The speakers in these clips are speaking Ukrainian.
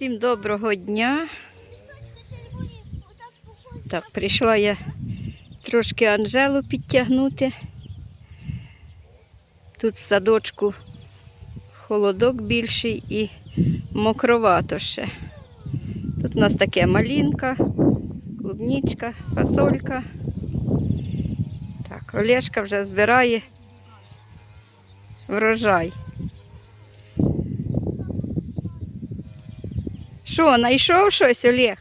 Всім доброго дня. Так, прийшла я трошки Анжелу підтягнути. Тут в садочку холодок більший і мокровато ще. Тут у нас таке малінка, клубнічка, фасолька. Так, Олешка вже збирає врожай. Що, знайшов щось, Олег?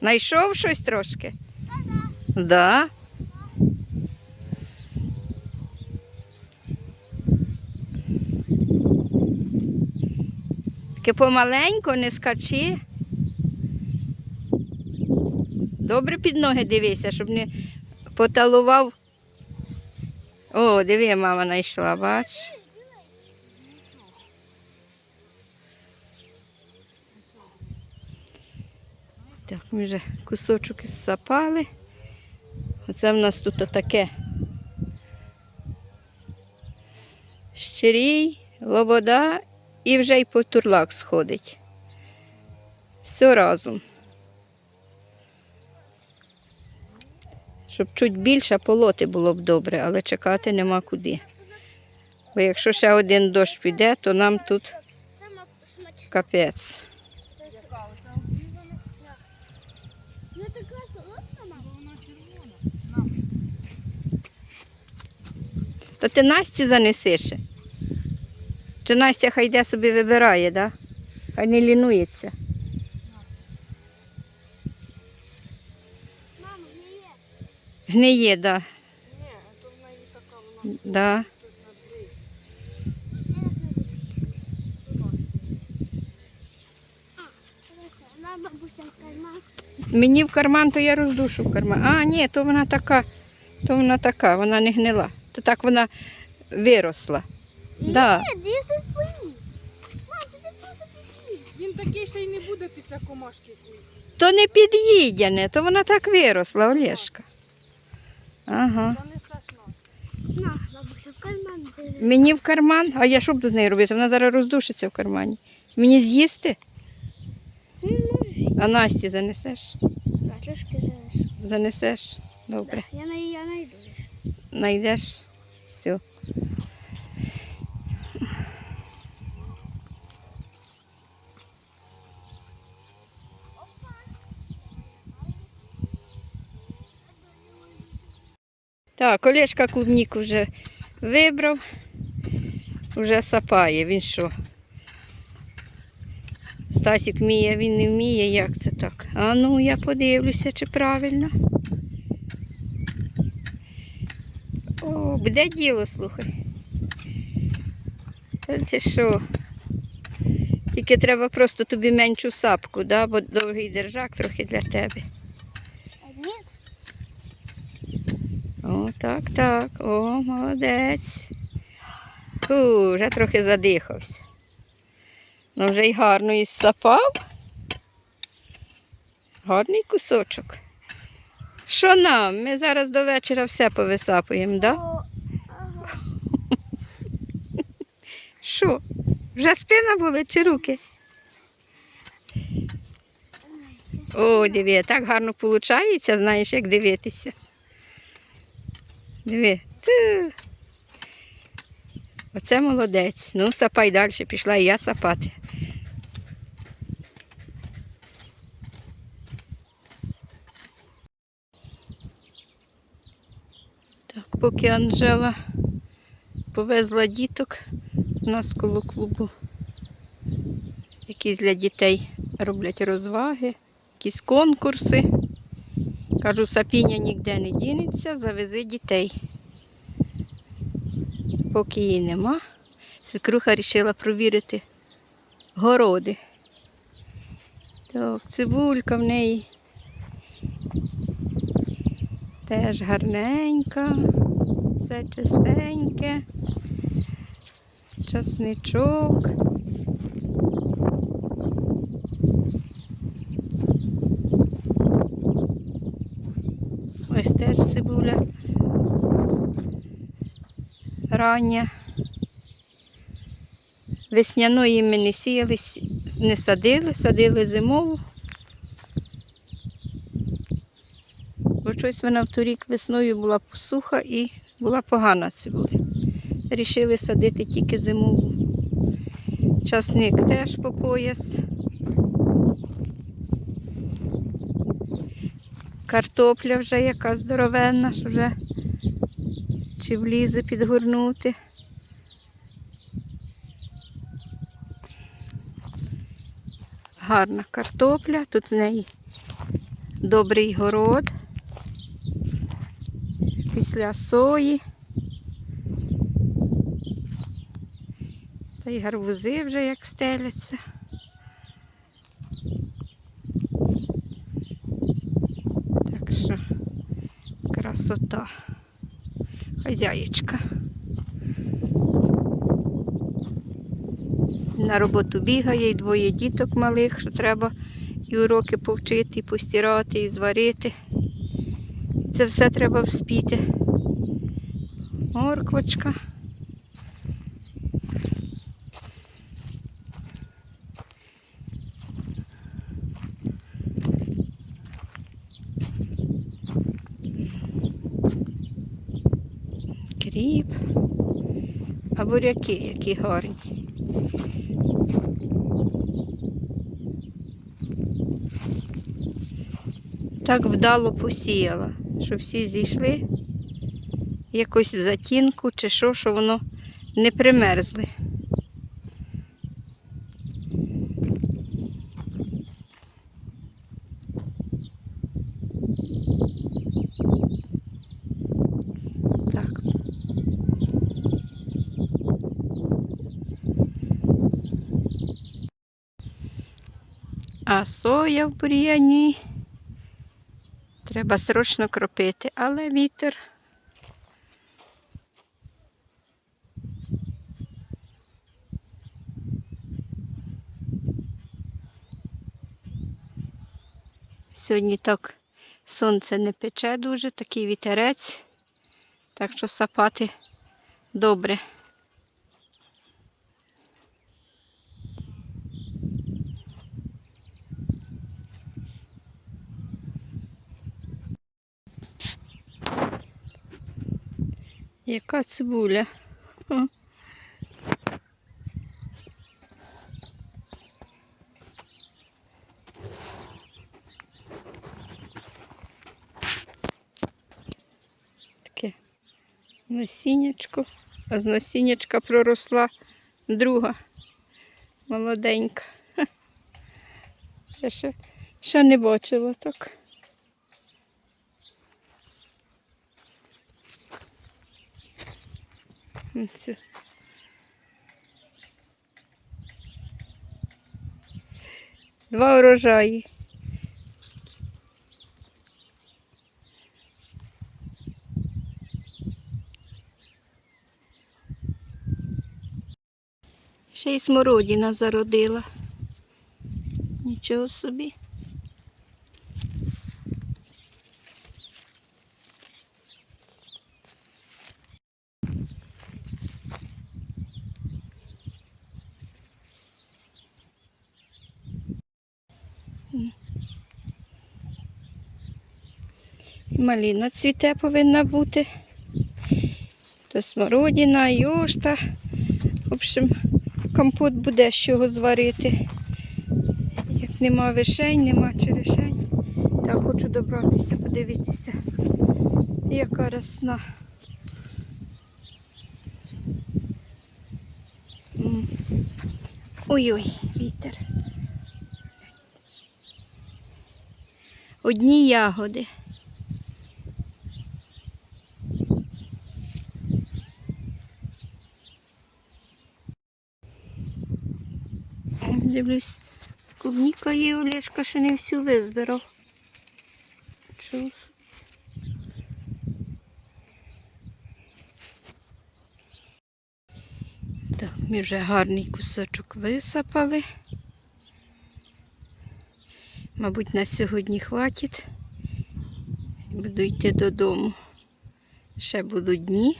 Знайшов щось трошки? Да. Таке помаленько, не скачи. Добре під ноги дивися, щоб не поталував. О, диви, мама знайшла, бач. Так, ми вже кусочок ізсапали. Оце в нас тут таке. Щирій, лобода і вже й потурлак сходить. Все разом. Щоб чуть більше полоти було б добре, але чекати нема куди. Бо якщо ще один дощ піде, то нам тут капець. Ну така солодка, мама. Вона червона. То ти Насті занесиш? Чи Настя хай йде собі вибирає, да? Хай не лінується. Мама, не є. Гниє, да. Ні, то в неї така вона да. Вона. Мені в карман, то я роздушу в карман. А, ні, то вона така, то вона така, вона не гнила. То так вона виросла. Да. Ні, де тут твої? Мам, ти просто пішли. Він такий ще й не буде після комашки якоїсь. То не під'їдяне, то вона так виросла, Олешка. Ага. Та не страшно. На, бабуся в карман. Це. Мені в карман, а я що буду з нею робити? Вона зараз роздушиться в кармані. Мені з'їсти? Ну. А Насті занесеш? Да, трошки. Занесеш? Добре. Я, на, я найду. Найдеш? Все. Так, Олешка клубніку вже вибрав, вже сапає. Він що? Стасік вміє, він не вміє, як це так? А ну я подивлюся, чи правильно. О, буде діло, слухай. Ти що? Тільки треба просто тобі меншу сапку, да? бо довгий держак трохи для тебе. А ні, О, так, так. О, молодець. Фу, вже трохи задихався. Ну вже й гарно і сапав. Гарний кусочок. Що нам? Ми зараз до вечора все повисапуємо, так? Да? Що? Вже спина болить чи руки? О, диви, так гарно виходить, знаєш, як дивитися. Диви. Оце молодець. Ну, сапай далі, пішла і я сапати. Так, поки Анжела повезла діток у нас коло клубу. Якісь для дітей роблять розваги, якісь конкурси. Кажу, сапіння ніде не дінеться, завези дітей. Поки її нема, свекруха вирішила провірити городи. Так, цибулька в неї теж гарненька, все чистеньке, часничок. Теж цибуля рання. Весняної ми не сіяли, не садили, садили зимову. Бо щось вона в торік весною була суха і була погана цибуля. Рішили садити тільки зимову. Часник теж по пояс. Картопля вже яка здоровенна, що вже чи влізе підгорнути. Гарна картопля, тут в неї добрий город. Після сої. Та й гарбузи вже як стеляться. Так що красота. Хазяєчка. На роботу бігає і двоє діток малих, що треба і уроки повчити, і постирати, і зварити. Це все треба вспіти. Морквочка. Кріп. А буряки які гарні. Так вдало посіяла, що всі зійшли якось в затінку чи що, що воно не примерзли. Так. Соя в бур'яні. Треба срочно кропити, але вітер. Сьогодні так сонце не пече дуже, такий вітерець, так що сапати добре. Яка цибуля? О. Таке насіннячко, а з насіннячка проросла друга молоденька. Я ще, ще не бачила так. Оце. Два урожаї. Ще й смородина зародила. Нічого собі. І маліна цвіте повинна бути. То смородина, йошта. В общем, компот буде з чого зварити. Як нема вишень, нема черешень. Так хочу добратися, подивитися, яка росна. Ой-ой, вітер. Одні ягоди. Дивлюсь, клубніка є, Олешка ще не всю визбирав. Так, ми вже гарний кусочок висапали. Мабуть, на сьогодні хватить. Буду йти додому. Ще будуть дні.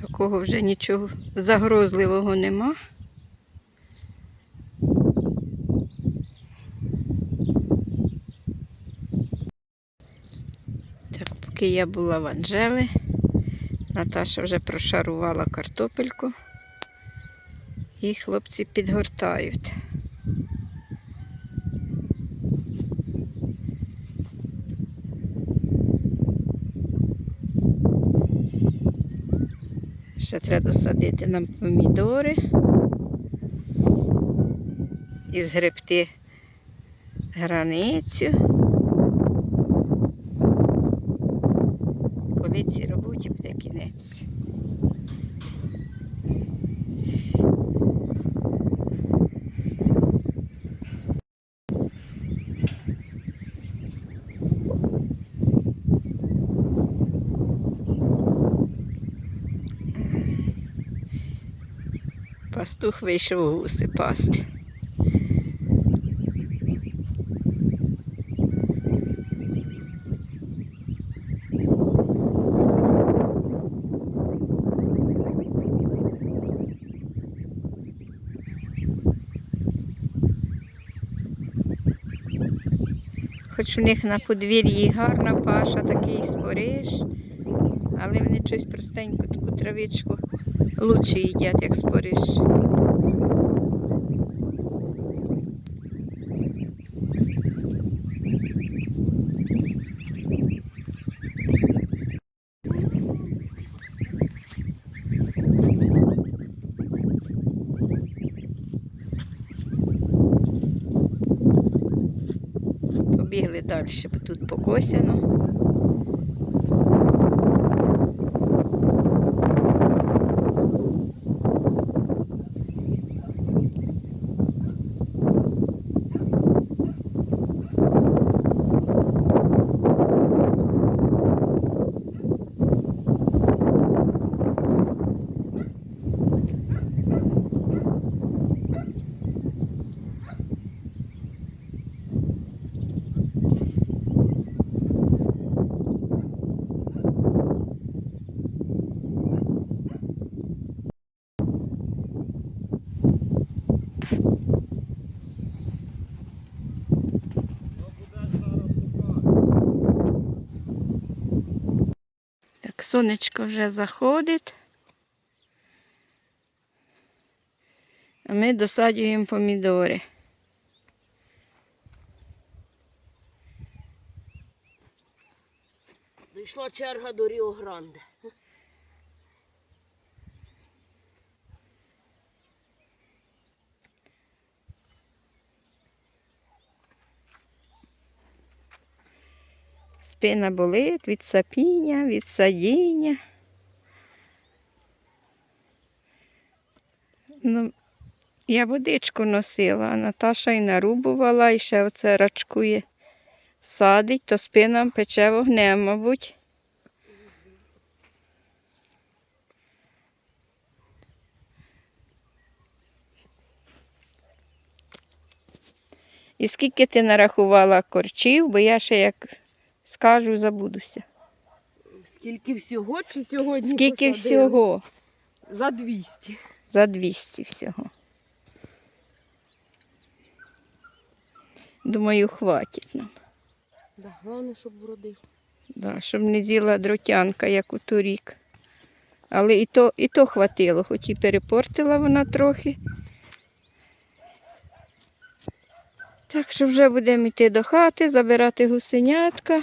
Такого вже нічого загрозливого нема. Поки я була в Анжели, Наташа вже прошарувала картопельку. І хлопці підгортають. Ще треба досадити нам помідори і згребти границю. Роботі буде кінець. Пастух вийшов гуси пасти. Хоч у них на подвір'ї гарна паша, такий спориш, але вони щось простеньку таку травичку лучше їдять, як спориш. Побігли далі, бо тут покосяно. Так, сонечко вже заходить. А ми досаджуємо помідори. Дійшла черга до Ріо Гранде. Спина болить від сапіння, від садіння. Ну, я водичку носила, а Наташа і нарубувала, і ще оце рачкує. Садить, то спина пече вогнем, мабуть. І скільки ти нарахувала корчів, бо я ще як скажу, забудуся. Скільки всього чи сьогодні? Скільки посадили? всього? За 200. За 200 всього. Думаю, хватить нам. Да, головне, щоб вродив. Да, щоб не з'їла дротянка, як у торік. Але і то, і то хватило, хоч і перепортила вона трохи. Так що вже будемо йти до хати, забирати гусенятка.